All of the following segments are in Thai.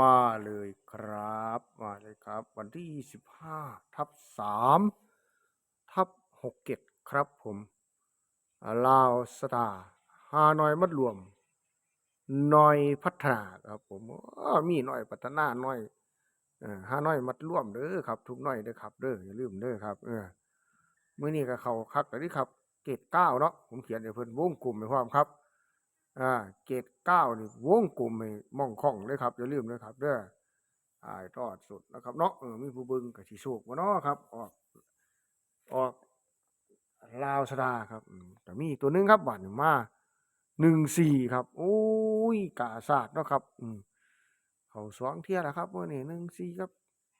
มาเลยครับ มาเลยครับ วันที่ 25 ทับ 3 ทับ67ครับผมลาวสตาฮานอยมัดรวมน้อยพัฒนาครับผมมีน่อยพัฒนาหน่อยเออฮานอยมัดรวมเด้อครับ ทุกน่อยเด้อครับเด้ออย่าลืมเด้อครับ เออมื้อนี้ก็เขาคักแล้วนี่ครับ เกรดเก้าเนาะผมเขียนให้เพิ่นวงกลุ่มให้พร้อมครับ อ่าเกรดเก้านี่วงกลุ่มให้ม่องค่องเลยครับอย่าลืมเลยครับเด้อถ่ายทอดสดนะครับเนาะเออมีผู้เบิ่งก็สิโชคบ่เนาะครับ ออก ออกลาวสดาครับอืมแต่มีตัวหนึงครับบาดนี้มา14ครับ โอ้ยกาศาสตร์เนาะครับ อืมเขาสองเทียแล้วครับมื้อนี้14ครับ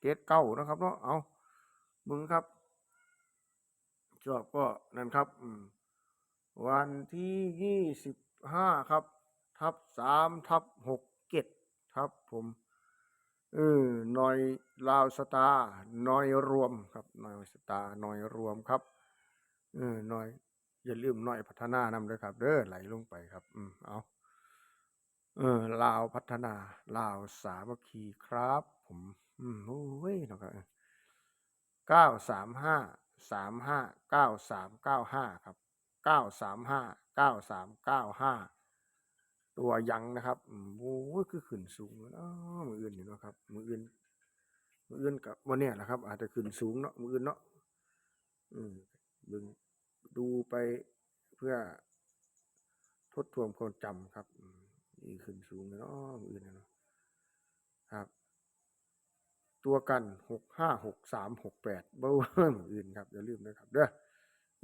เกรดเก้านะครับเนาะเอามึงครับ ชอบก็นั่นครับอืมวันที่ยี่สิบ ห้าครับ ทับสามทับหกเจ็ดครับผมเออหน่อยลาวสตาร์หน่อยรวมครับหน่อยสตาร์หน่อยรวมครับเออหน่อย อย่าลืมหน่อยพัฒนานำด้วยครับ เด้อไหลลงไปครับ อืมเอาเออลาวพัฒนาลาวสามัคคีครับ ผม อืมโอ้ยนะครับเก้าสามห้าสามห้าเก้าสามเก้าห้าครับเก้าสามห้า ก้าสามเก้าห้าตัวยังนะครับโอ้ยคือขึ้นสูงเนาะมืออื่นอยู่เนาะครับ มืออื่นมืออื่นกับวันเนี้ยนะครับ อาจจะขึ้นสูงเนาะมืออื่นเนาะอืมดึงดูไปเพื่อทดทวนความจำครับอีขึ้นสูงเนาะมืออื่นเนาะครับ ตัวกันหกห้าหกสามหกแปดเบ้ามืออื่นครับอย่าลืมนะครับ เด้อ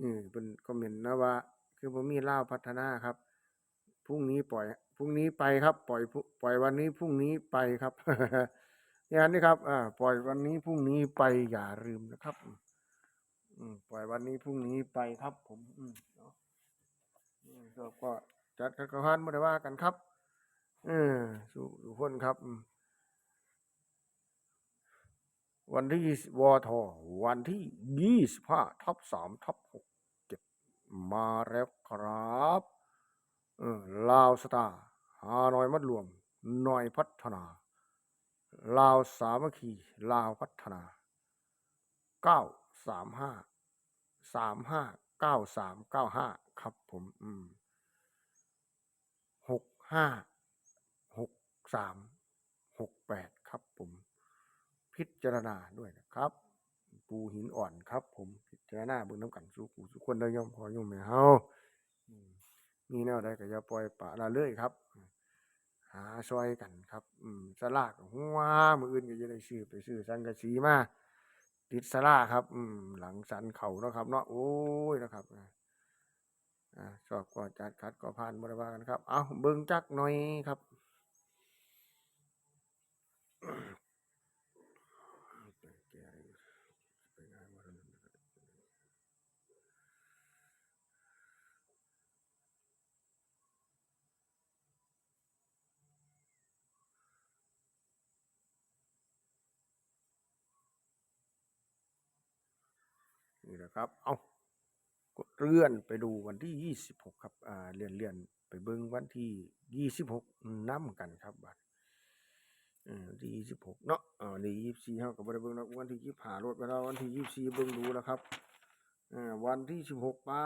อืมเป็นคอมเมนต์นะว่า คือผมมีเล่าพัฒนาครับพรุ่งนี้ปล่อยพรุ่งนี้ไปครับ ปล่อยปล่อยวันนี้พรุ่งนี้ไปครับอย่างนี้ครับอ่าปล่อยวันนี้พรุ่งนี้ไปอย่าลืมนะครับ อืมปล่อยวันนี้พรุ่งนี้ไปครับ ผม อืมเนาะก็จัดกระพันไม่ได้ว่ากันครับเออสู้ทุกคนครับ วันที่วอทอวันที่ยี่สิบห้าทับสามทับหก มาแล้วครับลาวสตาร์ฮานอยมัดรวมหน่อยพัฒนา ลาวสามัคคีลาวพัฒนาเก้าสามห้าสามห้าเก้าสามเก้าห้าครับผมอืมหกห้าหกสามหกแปดครับผม พิจารณาด้วยนะครับ ปูหินอ่อนครับผม พิจารณาเบิ่งน้ำกันสู้ผู้สุกคนได้ย่อมพอย่อมไม่เฮามีแนวใดก็อย่าปล่อยปะละเลยครับ หาซอยกันครับ อืมสลากหัวมืออื่นก็จะได้ซื้อไปซื้อสังกะสีมาติดสลาครับ อืม หลังสันเข่านะครับ เนาะโอ้ยนะครับอ่าอ่าชอบก็จัดคัดก็ผ่านบริวากันครับ เอาเบิ่งจักหน่อยครับ นะครับ เอากดเลื่อนไปดูวันที่ยี่สิบหกครับ อ่าเลื่อนเลื่อนไปเบิ่งวันที่ยี่สิบหกน้ำกันครับบัดออวันที่ยี่สิบหกเนาะอ่าวันที่ยี่สิบสี่เฮาก็บ่ได้เบิ่งนะวันที่ยี่สิบห้ารถไปแล้ววันที่ยี่สิบสี่เบิ่งดูแล้วครับอ่าวันที่สิบหกปา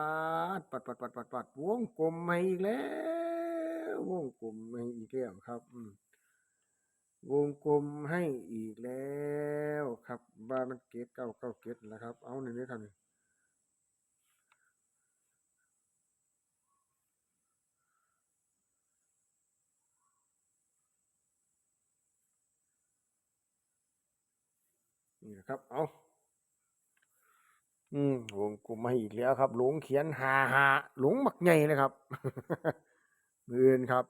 ดปัดปัดปัดปัดปัดวงกลมมาอีกแล้ววงกลมมาอีกแล้วครับอืวงกลมให้อีกแล้วครับบ้านมันเกตเก้าเก้าเกตนะครับ เอาหนึ่งนี้ครับนี่ นี่นะครับ เอาอืมวงกลมให้อีกแล้วครับหลงเขียนหาหาหลงหมักใหญ่เลยครับมืออื่นครับ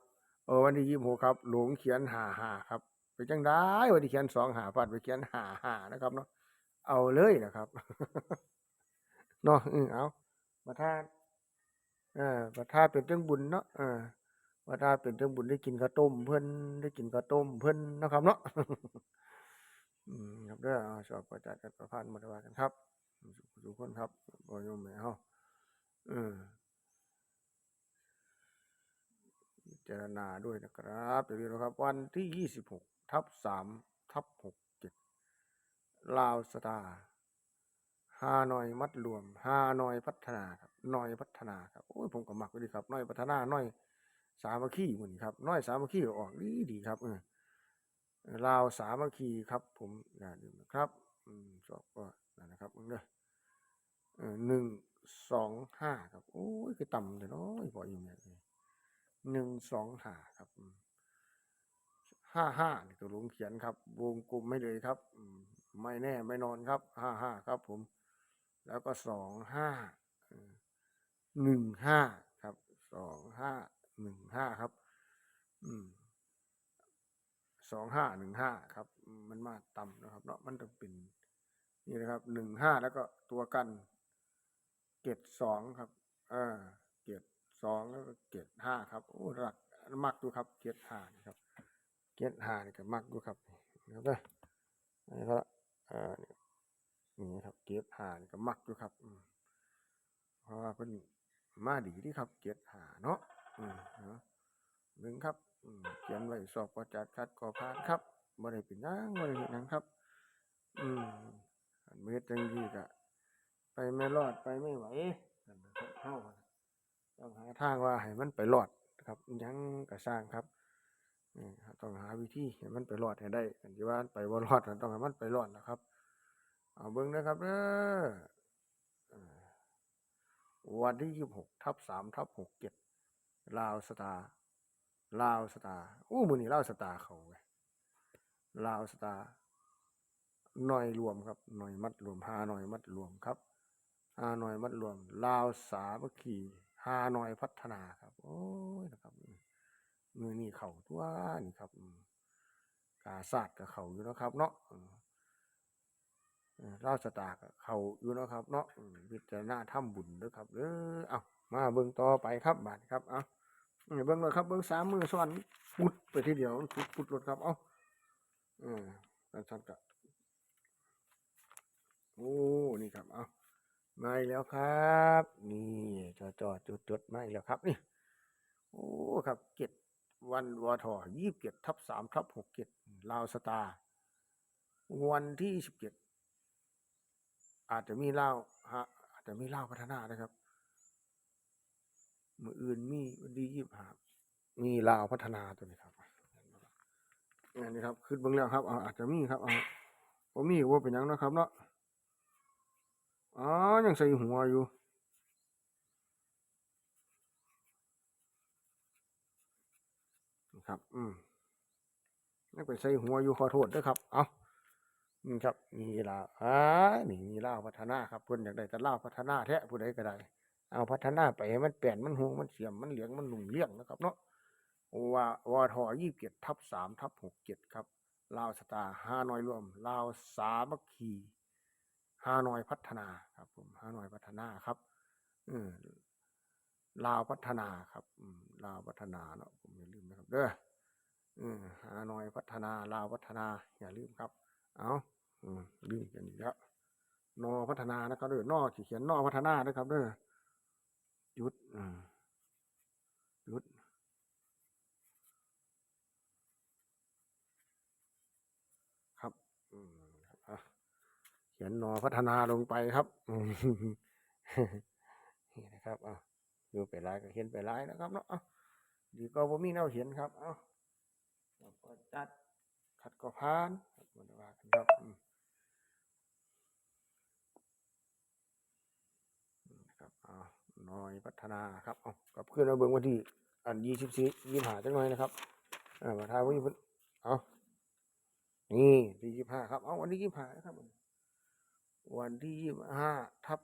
เออวันที่ยี่สิบหกครับ หลงเขียนหาหาครับ ไปจังได้วันที่เขียนสองหาปัดไปเขียนหาหานะครับเนาะเอาเลยนะครับเนาะอือเอามาทานเอ่าประทานเป็นเรื่องบุญเนาะเออประทานเป็นเรื่องบุญได้กินข้าวต้มเพิ่อนได้กินข้าวต้มเพิ่อนนะครับเนาะ เด้อชอบประจัดกันประพันธ์มาตวากันครับทุกคนครับบ่ยมแม่เฮาเออจรณาด้วยนะครับอย่าลืมนะครับ วันที่26ทับสามทับหกเจ็ดลาวสตาร์ฮานอยมัดรวมฮานอยพัฒนาครับนอยพัฒนาครับโอ้ยผมก็มักไว้ดีครับน้อยพัฒนาน้อยสามัคคีเหมือนครับน้อยสามัคคีออกดีดีครับเออ ลาวสามัคคีครับผมอย่าลืมนะครับสอบก็นั่นนะครับมึงเออหนึ่งสองห้าครับ โอ้ยคือต่ำเลยเนาะพออีเมลหนึ่งสองห้าครับห้าห้าตัวลุงเขียนครับ วงกลมไม่เลยครับ ไม่แน่ไม่นอนครับห้าห้าครับผม แล้วก็สองห้าหนึ่งห้าครับสองห้าหนึ่งห้าครับ อืม สองห้าหนึ่งห้าครับ มันมาต่ำนะครับ เนาะมันต้องเป็นนี่นะครับหนึ่งห้าแล้วก็ตัวกันเกตสองครับเออเกตสองแล้วก็เกตห้าครับโอ้รักมักดูครับเกตห้านี่ครับเกียรหานี่ก็มักอยู่ครับนี่ครับเด้ออันนี้ก็เอ่อนี่นี่ครับเกียรหานี่ก็มักอยู่ครับเพราะว่าเพิ่นมาดีที่ครับเกียรหาเนาะอืมเนาะหนึ่งครับ เขียนไว้สอบประจัดคัดกอผ่านครับบ่ได้เป็นยังบ่ได้เฮ็ดหยังครับ อืมอันเม็ดจังซี่ก็ไปไม่รอดไปไม่ไหวนั่นนะครับเฮาต้องหาทางว่าให้มันไปรอดครับยังก็สร้างครับอืมครับต้องหาวิธีให้มันไปรอดให้ได้อันที่ว่าไปบ่รอดต้องให้มันไปรอดนะครับ เอาเบิ่งนะครับเด้อวันที่ยี่สิบหกทับสามทับหกเจ็ดลาวสตาร์ ลาวสตาร์อู้มือนี้ลาวสตาร์เขาเว้ยลาวสตาร์หน่อยรวมครับหน่อยมัดรวมหาหน่อยมัดรวมครับหาหน่อยมัดรวม ลาวสามัคคีหาหน่อยพัฒนาครับ โอ้ยนะครับมือนี่เข่าตัวนี่ครับกาศาสตร์กับเข่าอยู่นะครับ เนาะอืมเออราชตากเข่าอยู่นะครับ เนาะอืมพิจารณาถ้ำบุญด้อครับเด้อเอามาเบิ่งต่อไปครับบาดนี้ครับ เอา เบิ่งเลยครับเบิ่งสามมือซ้อนปุดไปทีเดียวปุดปุดรถครับ เอาเออกันซ้อนกับโอ้นี่ครับ เอามาอีกแล้วครับ นี่จอจอจุดจุดๆมาอีกแล้วครับนี่โอ้ครับเจ็ดวันวทยี่สิบเจ็ดทับสามทับหกเจ็ดลาวสตาร์วันที่สิบเจ็ดอาจจะมีเล่าฮะอาจจะมีเล่าพัฒนานะครับ มืออื่นมีวันดียี่สิบห้ามีลาวพัฒนาตัวนี้ครับอันนี้ครับขึ้นเบื้องแล้วครับเอาจจะมีครับเอาผมมีว่าเป็นยังนะครับเนาะอ๋อยังใส่หัวอยู่ครับ อืมนักไปใส่หัวอยู่ขอโทษด้วยครับ เอานี่ครับ มีลาวอ่านี่มีลาวพัฒนาครับเพิ่นอยากได้แต่ลาวพัฒนาแท้ผู้ใดก็ได้ เอาพัฒนาไปให้มันเปลี่ยนมันหงมันเสียมมันเหลืองมันหนุ่มเลี้ยงนะครับ เนาะว่าวทอยี่สิบเจ็ดทับสามทับหกเจ็ดครับลาวสตาร์ห้าน้อยรวมลาวสามัคคีห้าน้อยพัฒนาครับผมห้าน้อยพัฒนาครับ อืมลาวพัฒนาครับอืมลาวพัฒนาเนาะผมอย่าลืมนะครับ เด้ออืมหานอยพัฒนาลาวพัฒนาอย่าลืมครับ เอาอืมลืมกันอีกแล้วนอพัฒนานะครับเด้อนอขีเขียนนอพัฒนานะครับเด้อ หยุดหยุดครับเขียนนอพัฒนาลงไปครับนี่นะครับอะดูไปลายก็เขียนไปลายนะครับเนาะดีก็บ่มีแนวเขียนครับเอ้าก็จัดขัดก็พานครับบ่ได้ว่ากันครับเอาห น่อยพัฒนาครับเอากลับขึ้นมาเบิ่งวันที่อันยี่สิบสี่ยี่ห้าจังหน่อยนะครับอ่ามาทายวันนี้เพิ่เอานี่ที่ยี่ห้าครับเอาวันที่ยี่ห้านะครับวันที่ยี่ห้าทับ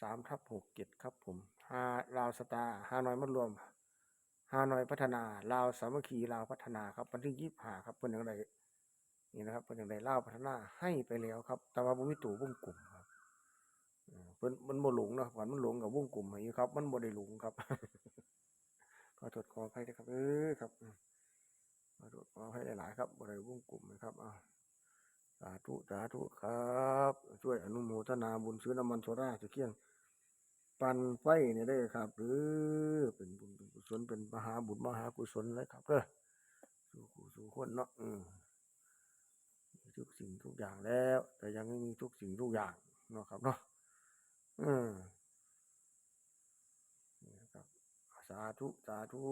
สามทับหกเจ็ดครับผมห้าลาวสตาห้าน้อยมัดรวมฮานอยพัฒนาลาวสามัคคีลาวพัฒนาครับวันที่ยี่สิบห้าครับเพิ่นอย่างไรนี่นะครับเพิ่นอย่างไรลาวพัฒนาให้ไปแล้วครับ แต่ว่าบ่มีตัววงกลุ่มครับ เพิ่นมันบ่หลงเนาะผ่านมันหลงกับวงกลุ่มอยู่ครับ มันบ่ได้หลงครับขอตรวจขอใครนะครับ เออครับขอตรวจขอให้หลายครับบ่ได้วงกลุ่มนะครับอ้าสาธุสาธุครับ ช่วยอนุโมทนาบุญซื้อน้ำมันโซดาจะเคี่ยง ปันไฟเนี่ยได้ครับ หรือเป็นบุญกุศลเป็นมหาบุญมหากุศลเลยครับก็สู่กูสู่คนเนาะทุกสิ่งทุกอย่างแล้ว แต่ยังไม่มีทุกสิ่งทุกอย่างเนาะครับเนาะ อืมนะครับ สาธุ สาธุ